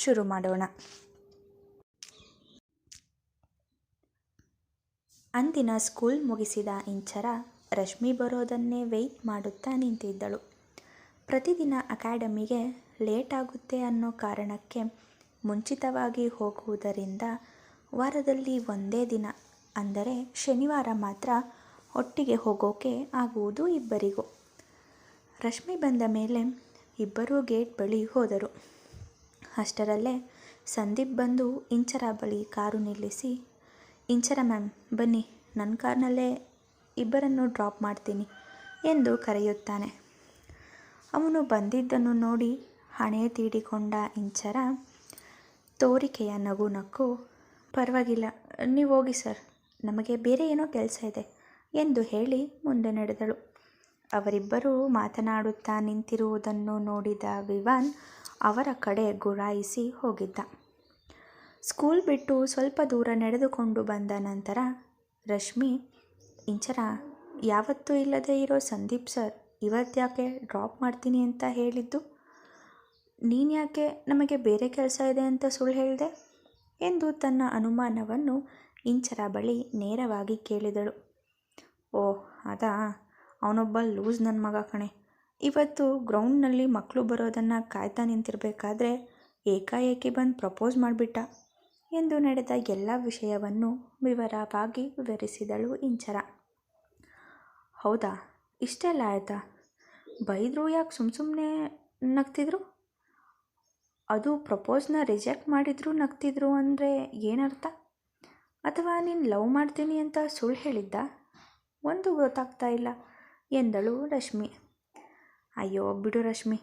ಶುರು ಮಾಡೋಣ. ಅಂದಿನ ಸ್ಕೂಲ್ ಮುಗಿಸಿದ ಇಂಚರ ರಶ್ಮಿ ಬರೋದನ್ನೇ ವೆಯ್ಟ್ ಮಾಡುತ್ತಾ ನಿಂತಿದ್ದಳು. ಪ್ರತಿದಿನ ಅಕಾಡೆಮಿಗೆ ಲೇಟ್ ಆಗುತ್ತೆ ಅನ್ನೋ ಕಾರಣಕ್ಕೆ ಮುಂಚಿತವಾಗಿ ಹೋಗುವುದರಿಂದ ವಾರದಲ್ಲಿ ಒಂದೇ ದಿನ, ಅಂದರೆ ಶನಿವಾರ ಮಾತ್ರ ಒಟ್ಟಿಗೆ ಹೋಗೋಕೆ ಆಗುವುದು ಇಬ್ಬರಿಗೂ. ರಶ್ಮಿ ಬಂದ ಮೇಲೆ ಇಬ್ಬರೂ ಗೇಟ್ ಬಳಿ ಹೋದರು. ಅಷ್ಟರಲ್ಲೇ ಸಂದೀಪ್ ಬಂದು ಇಂಚರ ಬಳಿ ಕಾರು ನಿಲ್ಲಿಸಿ, ಇಂಚರ ಮ್ಯಾಮ್, ಬನ್ನಿ ನನ್ನ ಕಾರ್ನಲ್ಲೇ ಇಬ್ಬರನ್ನು ಡ್ರಾಪ್ ಮಾಡ್ತೀನಿ ಎಂದು ಕರೆಯುತ್ತಾನೆ. ಅವನು ಬಂದಿದ್ದನ್ನು ನೋಡಿ ಹಣೆ ತೀಡಿಕೊಂಡ ಇಂಚರ, ತೋರಿಕೆಯ ನಗು ನಕ್ಕು, ಪರವಾಗಿಲ್ಲ, ನೀವು ಹೋಗಿ ಸರ್, ನಮಗೆ ಬೇರೆ ಏನೋ ಕೆಲಸ ಇದೆ ಎಂದು ಹೇಳಿ ಮುಂದೆ ನಡೆದಳು. ಅವರಿಬ್ಬರೂ ಮಾತನಾಡುತ್ತಾ ನಿಂತಿರುವುದನ್ನು ನೋಡಿದ ವಿವಾನ್ ಅವರ ಕಡೆ ಗುರಾಯಿಸಿ ಹೋಗಿದ್ದ. ಸ್ಕೂಲ್ ಬಿಟ್ಟು ಸ್ವಲ್ಪ ದೂರ ನಡೆದುಕೊಂಡು ಬಂದ ನಂತರ ರಶ್ಮಿ, ಇಂಚರ, ಯಾವತ್ತೂ ಇಲ್ಲದೆ ಇರೋ ಸಂದೀಪ್ ಸರ್, ಇವತ್ತ್ಯಾಕೆ ಡ್ರಾಪ್ ಮಾಡ್ತೀನಿ ಅಂತ ಹೇಳಿದ್ದು? ನೀನು ಯಾಕೆ ನಮಗೆ ಬೇರೆ ಕೆಲಸ ಇದೆ ಅಂತ ಸುಳ್ಳು ಹೇಳಿದೆ? ಎಂದು ತನ್ನ ಅನುಮಾನವನ್ನು ಇಂಚರ ಬಳಿ ನೇರವಾಗಿ ಕೇಳಿದಳು. ಓ ಅದಾ? ಅವನೊಬ್ಬ ಲೂಸ್ ನನ್ನ ಮಗ ಕಣೆ. ಇವತ್ತು ಗ್ರೌಂಡ್ನಲ್ಲಿ ಮಕ್ಕಳು ಬರೋದನ್ನು ಕಾಯ್ತಾ ನಿಂತಿರಬೇಕಾದ್ರೆ ಏಕಾಏಕಿ ಬಂದು ಪ್ರಪೋಸ್ ಮಾಡಿಬಿಟ್ಟ. ಎಂದು ನಡೆದ ಎಲ್ಲ ವಿಷಯವನ್ನು ವಿವರವಾಗಿ ವಿವರಿಸಿದಳು ಇಂಚರ. ಹೌದಾ? ಇಷ್ಟೆಲ್ಲ ಆಯಿತಾ? ಬೈದರು ಯಾಕೆ ಸುಮ್ಮ ಸುಮ್ಮನೆ ನಗ್ತಿದ್ರು? ಅದು ಪ್ರಪೋಸ್ನ ರಿಜೆಕ್ಟ್ ಮಾಡಿದ್ರು ನಗ್ತಿದ್ರು ಅಂದರೆ ಏನರ್ಥ? ಅಥವಾ ನೀನು ಲವ್ ಮಾಡ್ತೀನಿ ಅಂತ ಸುಳ್ಳು ಹೇಳಿದ್ದ? ಒಂದು ಗೊತ್ತಾಗ್ತಾ ಇಲ್ಲ, ಎಂದಳು ರಶ್ಮಿ. ಅಯ್ಯೋ, ಬಿಡು ರಶ್ಮಿ.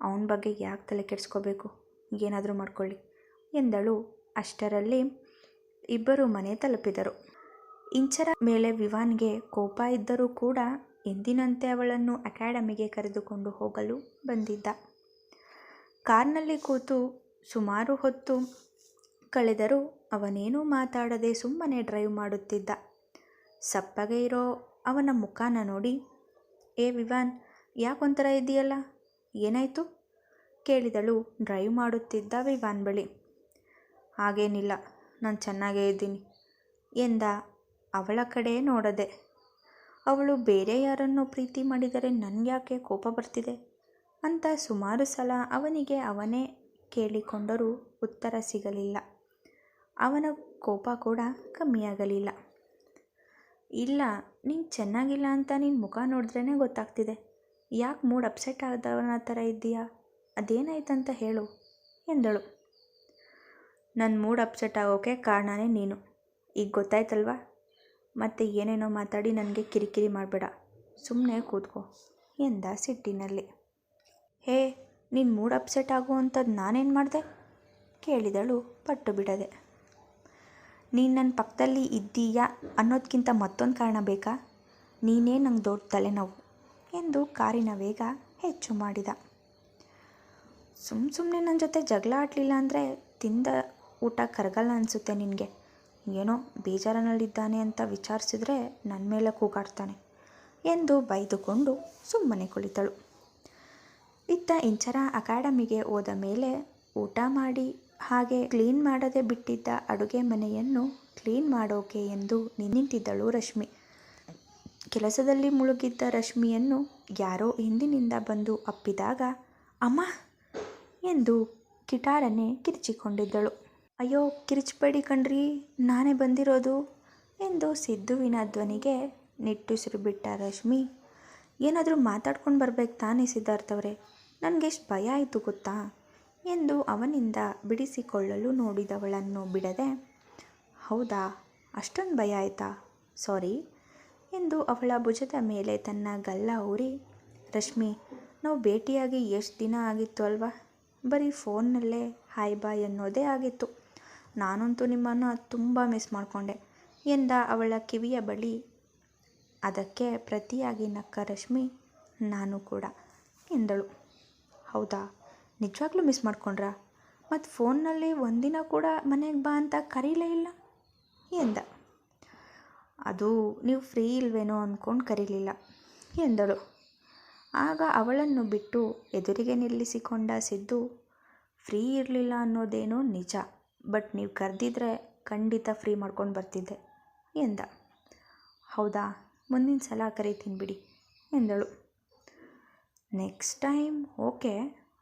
ಅವನ ಬಗ್ಗೆ ಯಾಕೆ ತಲೆ ಕೆಡಿಸ್ಕೋಬೇಕು? ಏನಾದರೂ ಮಾಡ್ಕೊಳ್ಳಿ. ಎಂದಳು. ಅಷ್ಟರಲ್ಲಿ ಇಬ್ಬರು ಮನೆ ತಲುಪಿದರು. ಇಂಚರ ಮೇಲೆ ವಿವಾನ್ಗೆ ಕೋಪ ಇದ್ದರೂ ಕೂಡ ಎಂದಿನಂತೆ ಅವಳನ್ನು ಅಕಾಡೆಮಿಗೆ ಕರೆದುಕೊಂಡು ಹೋಗಲು ಬಂದಿದ್ದ. ಕಾರ್ನಲ್ಲಿ ಕೂತು ಸುಮಾರು ಹೊತ್ತು ಕಳೆದರೂ ಅವನೇನೂ ಮಾತಾಡದೆ ಸುಮ್ಮನೆ ಡ್ರೈವ್ ಮಾಡುತ್ತಿದ್ದ. ಸಪ್ಪಗೆ ಇರೋ ಅವನ ಮುಖಾನ ನೋಡಿ, ಏ ವಿವಾನ್ ಯಾಕೊಂಥರ ಇದೆಯಲ್ಲ? ಏನಾಯಿತು? ಕೇಳಿದಳು ಡ್ರೈವ್ ಮಾಡುತ್ತಿದ್ದ ವಿವಾನ್ ಬಳಿ. ಹಾಗೇನಿಲ್ಲ, ನಾನು ಚೆನ್ನಾಗೇ ಇದ್ದೀನಿ ಎಂದ ಅವಳ ಕಡೆ ನೋಡದೆ. ಅವಳು ಬೇರೆ ಯಾರನ್ನು ಪ್ರೀತಿ ಮಾಡಿದರೆ ನನಗ್ಯಾಕೆ ಕೋಪ ಬರ್ತಿದೆ? ಅಂತ ಸುಮಾರು ಸಲ ಅವನಿಗೆ ಅವನೇ ಕೇಳಿಕೊಂಡರೂ ಉತ್ತರ ಸಿಗಲಿಲ್ಲ. ಅವನ ಕೋಪ ಕೂಡ ಕಮ್ಮಿಯಾಗಲಿಲ್ಲ. ಇಲ್ಲ, ನೀನು ಚೆನ್ನಾಗಿಲ್ಲ ಅಂತ ನಿನ್ನ ಮುಖ ನೋಡಿದ್ರೇ ಗೊತ್ತಾಗ್ತಿದೆ. ಯಾಕೆ ಮೂಡ್ ಅಪ್ಸೆಟ್ ಆದವನ ಥರ ಇದ್ದೀಯಾ? ಅದೇನಾಯ್ತಂತ ಹೇಳು, ಎಂದಳು. ನನ್ನ ಮೂಡ್ ಅಪ್ಸೆಟ್ ಆಗೋಕ್ಕೆ ಕಾರಣನೇ ನೀನು. ಈಗ ಗೊತ್ತಾಯ್ತಲ್ವಾ? ಮತ್ತೆ ಏನೇನೋ ಮಾತಾಡಿ ನನಗೆ ಕಿರಿಕಿರಿ ಮಾಡಬೇಡ. ಸುಮ್ಮನೆ ಕೂತ್ಕೋ, ಎಂದ ಸಿಟ್ಟಿನಲ್ಲಿ. ಹೇ ನಿನ್ನ ಮೂಡ್ ಅಪ್ಸೆಟ್ ಆಗುವಂಥದ್ದು ನಾನೇನು ಮಾಡಿದೆ? ಕೇಳಿದಳು ಪಟ್ಟು ಬಿಡದೆ. ನೀನು ನನ್ನ ಪಕ್ಕದಲ್ಲಿ ಇದ್ದೀಯಾ ಅನ್ನೋದಕ್ಕಿಂತ ಮತ್ತೊಂದು ಕಾರಣ ಬೇಕಾ? ನೀನೇ ನಂಗೆ ದೊಡ್ಡ ತಲೆನೋವು. ಎಂದು ಕಾರಿನ ವೇಗ ಹೆಚ್ಚು ಮಾಡಿದ. ಸುಮ್ಮ ಸುಮ್ಮನೆ ನನ್ನ ಜೊತೆ ಜಗಳ ಆಡಲಿಲ್ಲ ಅಂದರೆ ತಿಂದ ಊಟ ಕರಗಲ್ಲ ಅನಿಸುತ್ತೆ ನಿನಗೆ. ಏನೋ ಬೇಜಾರನಲ್ಲಿದ್ದಾನೆ ಅಂತ ವಿಚಾರಿಸಿದ್ರೆ ನನ್ನ ಮೇಲೆ ಕೂಗಾಡ್ತಾನೆ ಎಂದು ಬೈದುಕೊಂಡು ಸುಮ್ಮನೆ ಕುಳಿತಳು. ಇತ್ತ ಇಂಚರ ಅಕಾಡೆಮಿಗೆ ಹೋದ ಮೇಲೆ ಊಟ ಮಾಡಿ ಹಾಗೆ ಕ್ಲೀನ್ ಮಾಡದೆ ಬಿಟ್ಟಿದ್ದ ಅಡುಗೆ ಮನೆಯನ್ನು ಕ್ಲೀನ್ ಮಾಡೋಕೆ ಎಂದು ನಿಂತಿದ್ದಳು ರಶ್ಮಿ. ಕೆಲಸದಲ್ಲಿ ಮುಳುಗಿದ್ದ ರಶ್ಮಿಯನ್ನು ಯಾರೋ ಹಿಂದಿನಿಂದ ಬಂದು ಅಪ್ಪಿದಾಗ, ಅಮ್ಮ! ಎಂದು ಕಿಟಾರನೆ ಕಿರಿಚಿಕೊಂಡಿದ್ದಳು. ಅಯ್ಯೋ, ಕಿರಿಚಬೇಡಿ ಕಣ್ರಿ, ನಾನೇ ಬಂದಿರೋದು ಎಂದು ಸಿದ್ದುವಿನ ಧ್ವನಿಗೆ ನಿಟ್ಟುಸಿರು ಬಿಟ್ಟ ರಶ್ಮಿ, ಏನಾದರೂ ಮಾತಾಡ್ಕೊಂಡು ಬರ್ಬೇಕು ತಾನೇ ಸಿದ್ಧಾರ್ಥವ್ರೆ, ನನಗೆಷ್ಟು ಭಯ ಆಯಿತು ಗೊತ್ತಾ? ಎಂದು ಅವನಿಂದ ಬಿಡಿಸಿಕೊಳ್ಳಲು ನೋಡಿದವಳನ್ನು ಬಿಡದೆ, ಹೌದಾ, ಅಷ್ಟೊಂದು ಭಯ ಆಯಿತಾ? ಸಾರಿ. ಎಂದು ಅವಳ ಭುಜದ ಮೇಲೆ ತನ್ನ ಗಲ್ಲ ಊರಿ, ರಶ್ಮಿ, ನಾವು ಭೇಟಿಯಾಗಿ ಎಷ್ಟು ದಿನ ಆಗಿತ್ತು ಅಲ್ವಾ? ಬರೀ ಫೋನ್ನಲ್ಲೇ ಹಾಯ್ ಬಾಯ್ ಅನ್ನೋದೇ ಆಗಿತ್ತು. ನಾನಂತೂ ನಿಮ್ಮನ್ನು ತುಂಬ ಮಿಸ್ ಮಾಡಿಕೊಂಡೆ ಎಂದ ಅವಳ ಕಿವಿಯ ಬಳಿ. ಅದಕ್ಕೆ ಪ್ರತಿಯಾಗಿ ನಕ್ಕ ರಶ್ಮಿ, ನಾನು ಕೂಡ ಎಂದಳು. ಹೌದಾ? ನಿಜವಾಗ್ಲೂ ಮಿಸ್ ಮಾಡ್ಕೊಂಡ್ರಾ? ಮತ್ತು ಫೋನ್ನಲ್ಲಿ ಒಂದಿನ ಕೂಡ ಮನೆಗೆ ಬಾ ಅಂತ ಕರೀಲೇ ಇಲ್ಲ? ಎಂದ. ಅದು ನೀವು ಫ್ರೀ ಇಲ್ವೇನೋ ಅಂದ್ಕೊಂಡು ಕರೀಲಿಲ್ಲ ಎಂದಳು. ಆಗ ಅವಳನ್ನು ಬಿಟ್ಟು ಎದುರಿಗೆ ನಿಲ್ಲಿಸಿಕೊಂಡ ಸಿದ್ದು, ಫ್ರೀ ಇರಲಿಲ್ಲ ಅನ್ನೋದೇನೋ ನಿಜ, ಬಟ್ ನೀವು ಕರೆದಿದ್ರೆ ಖಂಡಿತ ಫ್ರೀ ಮಾಡ್ಕೊಂಡು ಬರ್ತಿದ್ದೆ, ಎಂದ. ಹೌದಾ, ಮುಂದಿನ ಸಲ ಕರಿತೀನಿ ಬಿಡಿ, ಎಂದಳು. ನೆಕ್ಸ್ಟ್ ಟೈಮ್ ಓಕೆ,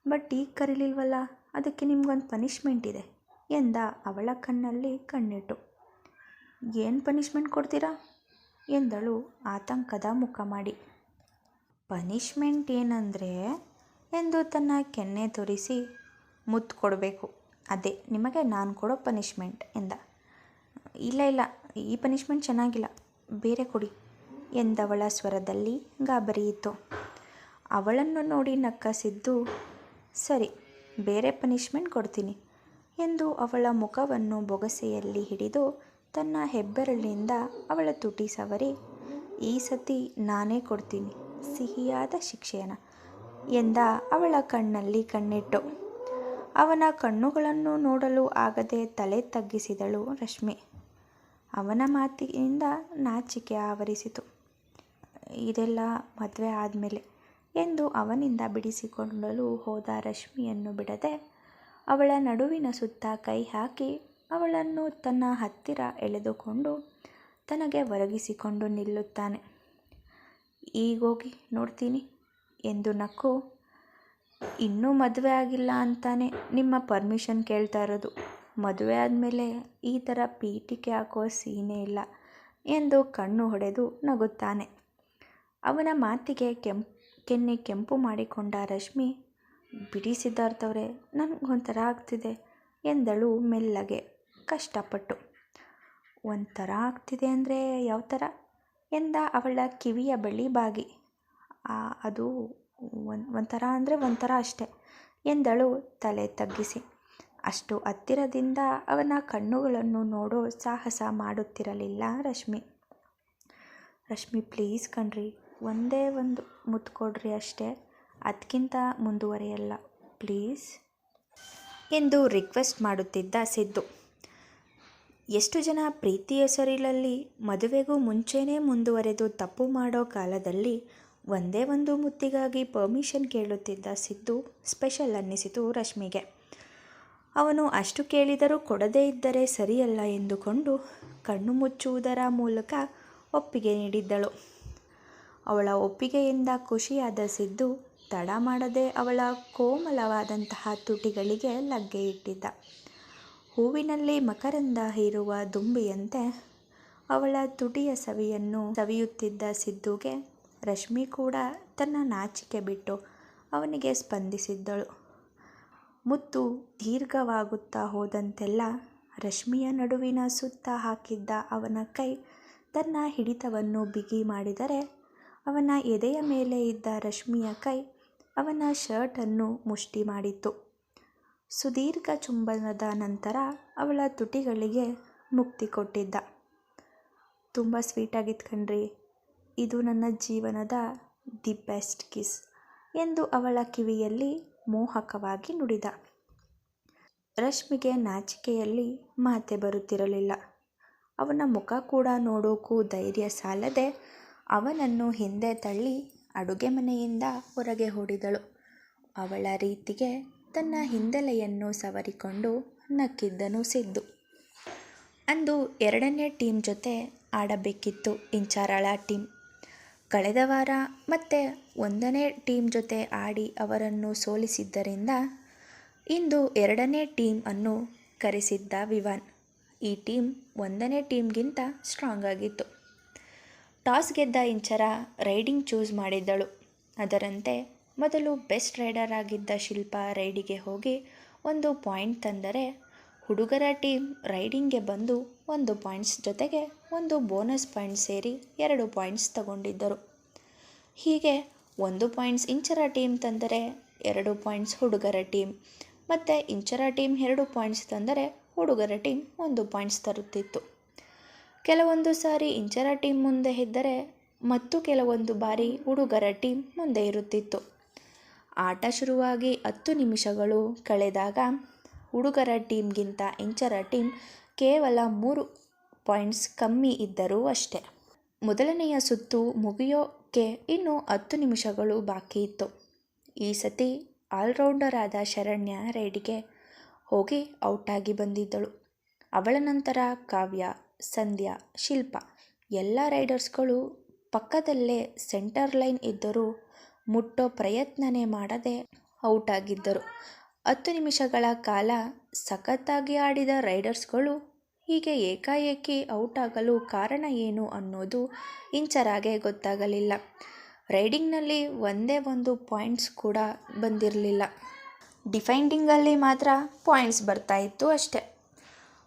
ಬಟ್ ಈಗ ಕರೀಲಿಲ್ವಲ್ಲ, ಅದಕ್ಕೆ ನಿಮ್ಗೊಂದು ಪನಿಷ್ಮೆಂಟ್ ಇದೆ, ಎಂದ ಅವಳ ಕಣ್ಣಲ್ಲಿ ಕಣ್ಣಿಟ್ಟು. ಏನು ಪನಿಷ್ಮೆಂಟ್ ಕೊಡ್ತೀರಾ? ಎಂದಳು ಆತಂಕದ ಮುಖ ಮಾಡಿ. ಪನಿಷ್ಮೆಂಟ್ ಏನಂದರೆ ಎಂದು ತನ್ನ ಕೆನ್ನೆ ತೋರಿಸಿ ಮುತ್ತು ಕೊಡಬೇಕು ಅದೇ, ನಿಮಗೆ ನಾನು ಕೊಡೋ ಪನಿಷ್ಮೆಂಟ್ ಎಂದ. ಇಲ್ಲ ಇಲ್ಲ, ಈ ಪನಿಷ್ಮೆಂಟ್ ಚೆನ್ನಾಗಿಲ್ಲ, ಬೇರೆ ಕೊಡಿ ಎಂದವಳ ಸ್ವರದಲ್ಲಿ ಗಾಬರಿಯಿತು ಅವಳನ್ನು ನೋಡಿ ನಕ್ಕಸಿದ್ದು, ಸರಿ, ಬೇರೆ ಪನಿಷ್ಮೆಂಟ್ ಕೊಡ್ತೀನಿ ಎಂದು ಅವಳ ಮುಖವನ್ನು ಬೊಗಸೆಯಲ್ಲಿ ಹಿಡಿದು ತನ್ನ ಹೆಬ್ಬೆರಳಿನಿಂದ ಅವಳ ತುಟಿ ಸವರಿ, ಈ ಸತಿ ನಾನೇ ಕೊಡ್ತೀನಿ, ಸಿಹಿಯಾದ ಶಿಕ್ಷೆಯನ್ನು ಎಂದ ಅವಳ ಕಣ್ಣಲ್ಲಿ ಕಣ್ಣಿಟ್ಟು. ಅವನ ಕಣ್ಣುಗಳನ್ನು ನೋಡಲು ಆಗದೆ ತಲೆ ತಗ್ಗಿಸಿದಳು ರಶ್ಮಿ. ಅವನ ಮಾತಿನಿಂದ ನಾಚಿಕೆ ಆವರಿಸಿತು. ಇದೆಲ್ಲ ಮದುವೆ ಆದಮೇಲೆ ಎಂದು ಅವನಿಂದ ಬಿಡಿಸಿಕೊಳ್ಳಲು ಹೋದ ರಶ್ಮಿಯನ್ನು ಬಿಡದೆ ಅವಳ ನಡುವಿನ ಸುತ್ತ ಕೈ ಹಾಕಿ ಅವಳನ್ನು ತನ್ನ ಹತ್ತಿರ ಎಳೆದುಕೊಂಡು ತನಗೆ ಒರಗಿಸಿಕೊಂಡು ನಿಲ್ಲುತ್ತಾನೆ. ಈಗೋಗಿ ನೋಡ್ತೀನಿ ಎಂದು ನಕ್ಕು, ಇನ್ನೂ ಮದುವೆ ಆಗಿಲ್ಲ ಅಂತಾನೆ ನಿಮ್ಮ ಪರ್ಮಿಷನ್ ಕೇಳ್ತಾ ಇರೋದು. ಮದುವೆ ಆದಮೇಲೆ ಈ ಥರ ಪೀಟಿಕೆ ಹಾಕೋ ಸೀನೇ ಇಲ್ಲ ಎಂದು ಕಣ್ಣು ಹೊಡೆದು ನಗುತ್ತಾನೆ. ಅವನ ಮಾತಿಗೆ ಕೆಂಪ್, ಕೆನ್ನೆ ಕೆಂಪು ಮಾಡಿಕೊಂಡ ರಶ್ಮಿ, ಬಿಡಿ ಸಿದ್ಧಾರ್ಥವ್ರೆ ನನಗೊಂಥರ ಆಗ್ತಿದೆ ಎಂದಳು ಮೆಲ್ಲಗೆ. ಕಷ್ಟಪಟ್ಟು. ಒಂಥರ ಆಗ್ತಿದೆ ಅಂದರೆ ಯಾವ ಥರ? ಎಂದ ಅವಳ ಕಿವಿಯ ಬಳಿ ಬಾಗಿ. ಅದು ಒಂಥರ ಅಂದರೆ ಒಂಥರ ಅಷ್ಟೆ ಎಂದಳು ತಲೆ ತಗ್ಗಿಸಿ. ಅಷ್ಟು ಹತ್ತಿರದಿಂದ ಅವನ ಕಣ್ಣುಗಳನ್ನು ನೋಡೋ ಸಾಹಸ ಮಾಡುತ್ತಿರಲಿಲ್ಲ ರಶ್ಮಿ. ರಶ್ಮಿ ಪ್ಲೀಸ್ ಕಣ್ರಿ, ಒಂದೇ ಒಂದು ಮುತ್ತು ಅಷ್ಟೇ ಅದಕ್ಕಿಂತ ಮುಂದುವರಿಯಲ್ಲ, ಪ್ಲೀಸ್. ಎಂದು ರಿಕ್ವೆಸ್ಟ್ ಮಾಡುತ್ತಿದ್ದ ಸಿದ್ದು. ಎಷ್ಟು ಜನ ಪ್ರೀತಿ ಹೆಸರಿನಲ್ಲಿ ಮದುವೆಗೂ ಮುಂಚೆನೇ ಮುಂದುವರೆದು ತಪ್ಪು ಮಾಡೋ ಕಾಲದಲ್ಲಿ ಒಂದೇ ಒಂದು ಮುತ್ತಿಗಾಗಿ ಪರ್ಮಿಷನ್ ಕೇಳುತ್ತಿದ್ದ ಸಿದ್ದು ಸ್ಪೆಷಲ್ ಅನ್ನಿಸಿತು ರಶ್ಮಿಗೆ. ಅವನು ಅಷ್ಟು ಕೇಳಿದರೂ ಕೊಡದೇ ಇದ್ದರೆ ಸರಿಯಲ್ಲ ಎಂದುಕೊಂಡು ಕಣ್ಣು ಮುಚ್ಚುವುದರ ಮೂಲಕ ಒಪ್ಪಿಗೆ ನೀಡಿದ್ದಳು. ಅವಳ ಒಪ್ಪಿಗೆಯಿಂದ ಖುಷಿಯಾದ ಸಿದ್ದು ತಡ ಮಾಡದೆ ಅವಳ ಕೋಮಲವಾದಂತಹ ತುಟಿಗಳಿಗೆ ಲಗ್ಗೆ ಇಟ್ಟಿದ್ದ. ಹೂವಿನಲ್ಲಿ ಮಕರಂದ ಹೀರುವ ದುಂಬಿಯಂತೆ ಅವಳ ತುಟಿಯ ಸವಿಯನ್ನು ಸವಿಯುತ್ತಿದ್ದ ಸಿದ್ದುಗೆ ರಶ್ಮಿ ಕೂಡ ತನ್ನ ನಾಚಿಕೆ ಬಿಟ್ಟು ಅವನಿಗೆ ಸ್ಪಂದಿಸಿದ್ದಳು. ಮುತ್ತು ದೀರ್ಘವಾಗುತ್ತಾ ಹೋದಂತೆಲ್ಲ ರಶ್ಮಿಯ ನಡುವಿನ ಸುತ್ತ ಹಾಕಿದ್ದ ಅವನ ಕೈ ತನ್ನ ಹಿಡಿತವನ್ನು ಬಿಗಿ ಮಾಡಿದರೆ ಅವನ ಎದೆಯ ಮೇಲೆ ಇದ್ದ ರಶ್ಮಿಯ ಕೈ ಅವನ ಶರ್ಟನ್ನು ಮುಷ್ಟಿ ಮಾಡಿತ್ತು. ಸುದೀರ್ಘ ಚುಂಬನದ ನಂತರ ಅವಳ ತುಟಿಗಳಿಗೆ ಮುಕ್ತಿ ಕೊಟ್ಟಿದ್ದ. ತುಂಬ ಸ್ವೀಟಾಗಿತ್ತು ಕಣ್ರಿ. ಇದು ನನ್ನ ಜೀವನದ ದಿ ಬೆಸ್ಟ್ ಕಿಸ್ ಎಂದು ಅವಳ ಕಿವಿಯಲ್ಲಿ ಮೋಹಕವಾಗಿ ನುಡಿದ. ರಶ್ಮಿಗೆ ನಾಚಿಕೆಯಲ್ಲಿ ಮಾತೆ ಬರುತ್ತಿರಲಿಲ್ಲ. ಅವನ ಮುಖ ಕೂಡ ನೋಡೋಕ್ಕೂ ಧೈರ್ಯ ಸಾಲದೆ ಅವನನ್ನು ಹಿಂದೆ ತಳ್ಳಿ ಅಡುಗೆ ಮನೆಯಿಂದ ಹೊರಗೆ ಓಡಿದಳು ಅವಳ ರೀತಿಗೆ ತನ್ನ ಹಿಂದೆಲೆಯನ್ನು ಸವರಿಕೊಂಡು ನಕ್ಕಿದ್ದನು ಸಿದ್ದು. ಅಂದು ಎರಡನೇ ಟೀಮ್ ಜೊತೆ ಆಡಬೇಕಿತ್ತು ಇಂಚಾರಾಳ ಟೀಮ್. ಕಳೆದ ವಾರ ಮತ್ತೆ ಒಂದನೇ ಟೀಮ್ ಜೊತೆ ಆಡಿ ಅವರನ್ನು ಸೋಲಿಸಿದ್ದರಿಂದ ಇಂದು ಎರಡನೇ ಟೀಮ್ ಅನ್ನು ಕರೆಸಿದ್ದ ವಿವಾನ್. ಈ ಟೀಮ್ ಒಂದನೇ ಟೀಮ್ಗಿಂತ ಸ್ಟ್ರಾಂಗ್ ಆಗಿತ್ತು. ಟಾಸ್ ಗೆದ್ದ ಇಂಚರ ರೈಡಿಂಗ್ ಚೂಸ್ ಮಾಡಿದ್ದಳು. ಅದರಂತೆ ಮೊದಲು ಬೆಸ್ಟ್ ರೈಡರ್ ಆಗಿದ್ದ ಶಿಲ್ಪ ರೈಡಿಗೆ ಹೋಗಿ ಒಂದು ಪಾಯಿಂಟ್ ತಂದರೆ ಹುಡುಗರ ಟೀಮ್ ರೈಡಿಂಗ್ಗೆ ಬಂದು ಒಂದು ಪಾಯಿಂಟ್ಸ್ ಜೊತೆಗೆ ಒಂದು ಬೋನಸ್ ಪಾಯಿಂಟ್ ಸೇರಿ ಎರಡು ಪಾಯಿಂಟ್ಸ್ ತಗೊಂಡಿದ್ದರು. ಹೀಗೆ ಒಂದು ಪಾಯಿಂಟ್ಸ್ ಇಂಚರ ಟೀಮ್ ತಂದರೆ ಎರಡು ಪಾಯಿಂಟ್ಸ್ ಹುಡುಗರ ಟೀಮ್, ಮತ್ತು ಇಂಚರ ಟೀಮ್ ಎರಡು ಪಾಯಿಂಟ್ಸ್ ತಂದರೆ ಹುಡುಗರ ಟೀಮ್ ಒಂದು ಪಾಯಿಂಟ್ಸ್ ತರುತ್ತಿತ್ತು. ಕೆಲವೊಂದು ಸಾರಿ ಇಂಚರ ಟೀಮ್ ಮುಂದೆ ಇದ್ದರೆ ಮತ್ತು ಕೆಲವೊಂದು ಬಾರಿ ಹುಡುಗರ ಟೀಮ್ ಮುಂದೆ ಇರುತ್ತಿತ್ತು. ಆಟ ಶುರುವಾಗಿ ಹತ್ತು ನಿಮಿಷಗಳು ಕಳೆದಾಗ ಹುಡುಗರ ಟೀಮ್ಗಿಂತ ಇಂಚರ ಟೀಮ್ ಕೇವಲ ಮೂರು ಪಾಯಿಂಟ್ಸ್ ಕಮ್ಮಿ ಇದ್ದರೂ ಅಷ್ಟೆ. ಮೊದಲನೆಯ ಸುತ್ತು ಮುಗಿಯೋಕ್ಕೆ ಇನ್ನೂ ಹತ್ತು ನಿಮಿಷಗಳು ಬಾಕಿ ಇತ್ತು. ಈ ಸತಿ ಆಲ್ರೌಂಡರ್ ಆದ ಶರಣ್ಯ ರೈಡಿಗೆ ಹೋಗಿ ಔಟಾಗಿ ಬಂದಿದ್ದಳು. ಅವಳ ನಂತರ ಕಾವ್ಯ, ಸಂಧ್ಯಾ, ಶಿಲ್ಪ, ಎಲ್ಲ ರೈಡರ್ಸ್ಗಳು ಪಕ್ಕದಲ್ಲೇ ಸೆಂಟರ್ ಲೈನ್ ಇದ್ದರೂ ಮುಟ್ಟೋ ಪ್ರಯತ್ನನೇ ಮಾಡದೆ ಔಟಾಗಿದ್ದರು. ಹತ್ತು ನಿಮಿಷಗಳ ಕಾಲ ಸಖತ್ತಾಗಿ ಆಡಿದ ರೈಡರ್ಸ್ಗಳು ಹೀಗೆ ಏಕಾಏಕಿ ಆಗಲು ಕಾರಣ ಏನು ಅನ್ನೋದು ಇಂಚರಾಗೆ ಗೊತ್ತಾಗಲಿಲ್ಲ. ರೈಡಿಂಗ್ನಲ್ಲಿ ಒಂದೇ ಒಂದು ಪಾಯಿಂಟ್ಸ್ ಕೂಡ ಬಂದಿರಲಿಲ್ಲ. ಡಿಫೈಂಡಿಂಗಲ್ಲಿ ಮಾತ್ರ ಪಾಯಿಂಟ್ಸ್ ಬರ್ತಾ ಇತ್ತು ಅಷ್ಟೆ.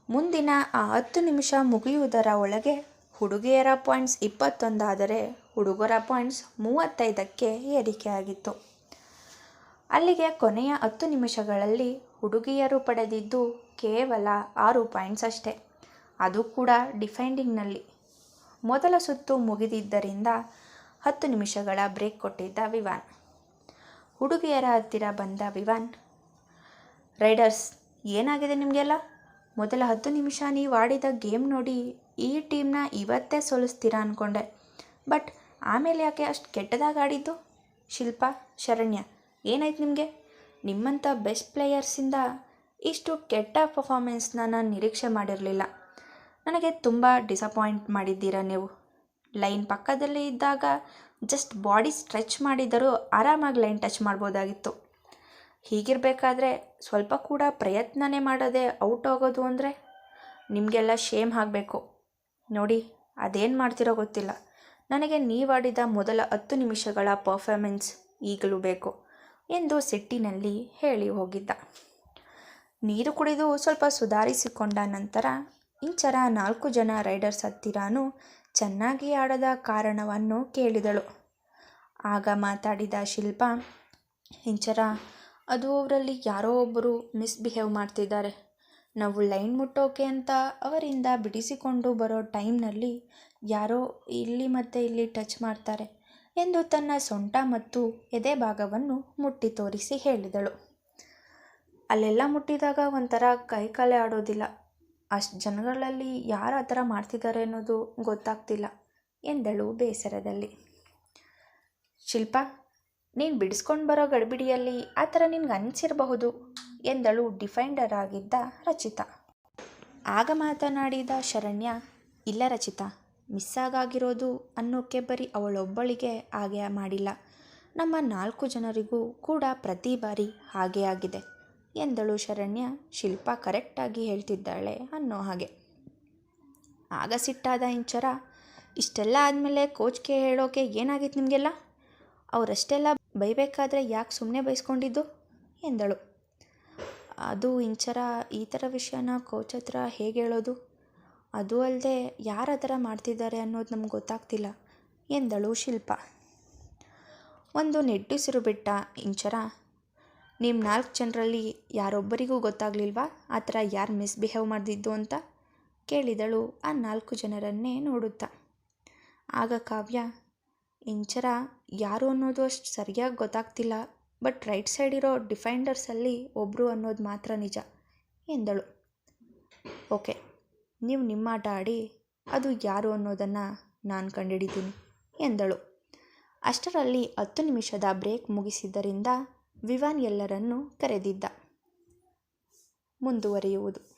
ಮುಂದಿನ ಆ ಹತ್ತು ನಿಮಿಷ ಮುಗಿಯುವುದರ ಒಳಗೆ ಹುಡುಗಿಯರ ಪಾಯಿಂಟ್ಸ್ ಇಪ್ಪತ್ತೊಂದಾದರೆ ಹುಡುಗರ ಪಾಯಿಂಟ್ಸ್ ಮೂವತ್ತೈದಕ್ಕೆ ಏರಿಕೆಯಾಗಿತ್ತು. ಅಲ್ಲಿಗೆ ಕೊನೆಯ ಹತ್ತು ನಿಮಿಷಗಳಲ್ಲಿ ಹುಡುಗಿಯರು ಪಡೆದಿದ್ದು ಕೇವಲ ಆರು ಪಾಯಿಂಟ್ಸ್ ಅಷ್ಟೇ. ಅದು ಕೂಡ ಡಿಫೆಂಡಿಂಗ್ನಲ್ಲಿ ಮೊದಲ ಸುತ್ತು ಮುಗಿದಿದ್ದರಿಂದ ಹತ್ತು ನಿಮಿಷಗಳ ಬ್ರೇಕ್ ಕೊಟ್ಟಿದ್ದ ವಿವಾನ್. ಹುಡುಗಿಯರ ಹತ್ತಿರ ಬಂದ ವಿವಾನ್ ರೈಡರ್ಸ್ ಏನಾಗಿದೆ ನಿಮಗೆಲ್ಲ? ಮೊದಲ ಹತ್ತು ನಿಮಿಷ ನೀವು ಆಡಿದ ಗೇಮ್ ನೋಡಿ ಈ ಟೀಮ್ನ ಇವತ್ತೇ ಸೋಲಿಸ್ತೀರಾ ಅಂದ್ಕೊಂಡೆ ಬಟ್ ಆಮೇಲೆ ಯಾಕೆ ಅಷ್ಟು ಕೆಟ್ಟದಾಗಿ ಆಡಿದ್ದು? ಶಿಲ್ಪ, ಶರಣ್ಯ, ಏನಾಯ್ತು ನಿಮಗೆ? ನಿಮ್ಮಂಥ ಬೆಸ್ಟ್ ಪ್ಲೇಯರ್ಸಿಂದ ಇಷ್ಟು ಕೆಟ್ಟ ಪರ್ಫಾಮೆನ್ಸ್ನ ನಾನು ನಿರೀಕ್ಷೆ ಮಾಡಿರಲಿಲ್ಲ. ನನಗೆ ತುಂಬ ಡಿಸಪಾಯಿಂಟ್ ಮಾಡಿದ್ದೀರಾ ನೀವು? ಲೈನ್ ಪಕ್ಕದಲ್ಲಿ ಇದ್ದಾಗ ಜಸ್ಟ್ ಬಾಡಿ ಸ್ಟ್ರೆಚ್ ಮಾಡಿದರೂ ಆರಾಮಾಗಿ ಲೈನ್ ಟಚ್ ಮಾಡ್ಬೋದಾಗಿತ್ತು. ಹೀಗಿರಬೇಕಾದ್ರೆ ಸ್ವಲ್ಪ ಕೂಡ ಪ್ರಯತ್ನನೇ ಮಾಡದೆ ಔಟ್ ಆಗೋದು ಅಂದರೆ ನಿಮಗೆಲ್ಲ ಶೇಮ್ ಆಗಬೇಕು. ನೋಡಿ, ಅದೇನು ಮಾಡ್ತಿರೋ ಗೊತ್ತಿಲ್ಲ. ನನಗೆ ನೀವಾಡಿದ ಮೊದಲ ಹತ್ತು ನಿಮಿಷಗಳ ಪರ್ಫಾರ್ಮೆನ್ಸ್ ಈಗಲೂ ಬೇಕು ಎಂದು ಸಿಟ್ಟಿನಲ್ಲಿ ಹೇಳಿ ಹೋಗಿದ್ದ. ನೀರು ಕುಡಿದು ಸ್ವಲ್ಪ ಸುಧಾರಿಸಿಕೊಂಡ ನಂತರ ಇಂಚರ ನಾಲ್ಕು ಜನ ರೈಡರ್ಸ್ ಹತ್ತಿರನೂ ಚೆನ್ನಾಗಿ ಆಡದ ಕಾರಣವನ್ನು ಕೇಳಿದಳು. ಆಗ ಮಾತಾಡಿದ ಶಿಲ್ಪ, ಇಂಚರ, ಅದು ಅವರಲ್ಲಿ ಯಾರೋ ಒಬ್ಬರು ಮಿಸ್ಬಿಹೇವ್ ಮಾಡ್ತಿದ್ದಾರೆ. ನಾವು ಲೈನ್ ಮುಟ್ಟೋಕೆ ಅಂತ ಅವರಿಂದ ಬಿಡಿಸಿಕೊಂಡು ಬರೋ ಟೈಮ್ನಲ್ಲಿ ಯಾರೋ ಇಲ್ಲಿ ಮತ್ತೆ ಇಲ್ಲಿ ಟಚ್ ಮಾಡ್ತಾರೆ ಎಂದು ತನ್ನ ಸೊಂಟ ಮತ್ತು ಎದೆ ಭಾಗವನ್ನು ಮುಟ್ಟಿ ತೋರಿಸಿ ಹೇಳಿದಳು. ಅಲ್ಲೆಲ್ಲ ಮುಟ್ಟಿದಾಗ ಒಂಥರ ಕೈ ಕಾಲೇ ಆಡೋದಿಲ್ಲ. ಅಷ್ಟು ಜನಗಳಲ್ಲಿ ಯಾರು ಆ ಥರ ಮಾಡ್ತಿದ್ದಾರೆ ಅನ್ನೋದು ಗೊತ್ತಾಗ್ತಿಲ್ಲ ಎಂದಳು ಬೇಸರದಲ್ಲಿ. ಶಿಲ್ಪ, ನೀನು ಬಿಡಿಸ್ಕೊಂಡು ಬರೋ ಗಡಿಬಿಡಿಯಲ್ಲಿ ಆ ಥರ ನಿನ್ಗೆ ಅನಿಸಿರಬಹುದು. ಎಂದಳು ಡಿಫೈಂಡರ್ ಆಗಿದ್ದ ರಚಿತಾ. ಆಗ ಮಾತನಾಡಿದ ಶರಣ್ಯ, ಇಲ್ಲ ರಚಿತಾ ಮಿಸ್ಸಾಗಿರೋದು ಅನ್ನೋಕ್ಕೆ ಬರೀ ಅವಳೊಬ್ಬಳಿಗೆ ಹಾಗೆ ಮಾಡಿಲ್ಲ. ನಮ್ಮ ನಾಲ್ಕು ಜನರಿಗೂ ಕೂಡ ಪ್ರತಿ ಬಾರಿ ಹಾಗೆ ಆಗಿದೆ ಎಂದಳು ಶರಣ್ಯ. ಶಿಲ್ಪ ಕರೆಕ್ಟಾಗಿ ಹೇಳ್ತಿದ್ದಾಳೆ ಅನ್ನೋ ಹಾಗೆ. ಆಗ ಸಿಟ್ಟಾದ ಇಂಚರ, ಇಷ್ಟೆಲ್ಲ ಆದಮೇಲೆ ಕೋಚ್ಗೆ ಹೇಳೋಕೆ ಏನಾಗಿತ್ತು ನಿಮಗೆಲ್ಲ? ಅವರಷ್ಟೆಲ್ಲ ಬೈಬೇಕಾದ್ರೆ ಯಾಕೆ ಸುಮ್ಮನೆ ಬೈಸ್ಕೊಂಡಿದ್ದು? ಎಂದಳು. ಅದು ಇಂಚರ ಈ ಥರ ವಿಷಯನ ಕೋಚ್ ಹತ್ರ ಹೇಗೆ ಹೇಳೋದು? ಅದು ಅಲ್ಲದೆ ಯಾರು ಆ ಥರ ಮಾಡ್ತಿದ್ದಾರೆ ಅನ್ನೋದು ನಮ್ಗೆ ಗೊತ್ತಾಗ್ತಿಲ್ಲ. ಎಂದಳು ಶಿಲ್ಪ. ಒಂದು ನೆಟ್ಟಿಸಿರು ಬಿಟ್ಟ, ಇಂಚರ. ನಿಮ್ಮ ನಾಲ್ಕು ಜನರಲ್ಲಿ ಯಾರೊಬ್ಬರಿಗೂ ಗೊತ್ತಾಗಲಿಲ್ವಾ? ಆ ಥರ ಯಾರು ಮಿಸ್ಬಿಹೇವ್ ಮಾಡಿದ್ದು ಅಂತ? ಕೇಳಿದಳು ಆ ನಾಲ್ಕು ಜನರನ್ನೇ ನೋಡುತ್ತಾ. ಆಗ ಕಾವ್ಯ, ಇಂಚರ, ಯಾರು ಅನ್ನೋದು ಅಷ್ಟು ಸರಿಯಾಗಿ ಗೊತ್ತಾಗ್ತಿಲ್ಲ. ಬಟ್ ರೈಟ್ ಸೈಡ್ ಇರೋ ಡಿಫೈಂಡರ್ಸಲ್ಲಿ ಒಬ್ಬರು ಅನ್ನೋದು ಮಾತ್ರ ನಿಜ, ಎಂದಳು. ಓಕೆ ನೀವು ನಿಮ್ಮ ಆಟ ಆಡಿ ಅದು ಯಾರು ಅನ್ನೋದನ್ನು ನಾನು ಕಂಡುಹಿಡಿತೀನಿ ಎಂದಳು. ಅಷ್ಟರಲ್ಲಿ ಹತ್ತು ನಿಮಿಷದ ಬ್ರೇಕ್ ಮುಗಿಸಿದ್ದರಿಂದ ವಿವಾನ್ ಎಲ್ಲರನ್ನೂ ಕರೆದಿದ್ದ. ಮುಂದುವರಿಯುವುದು.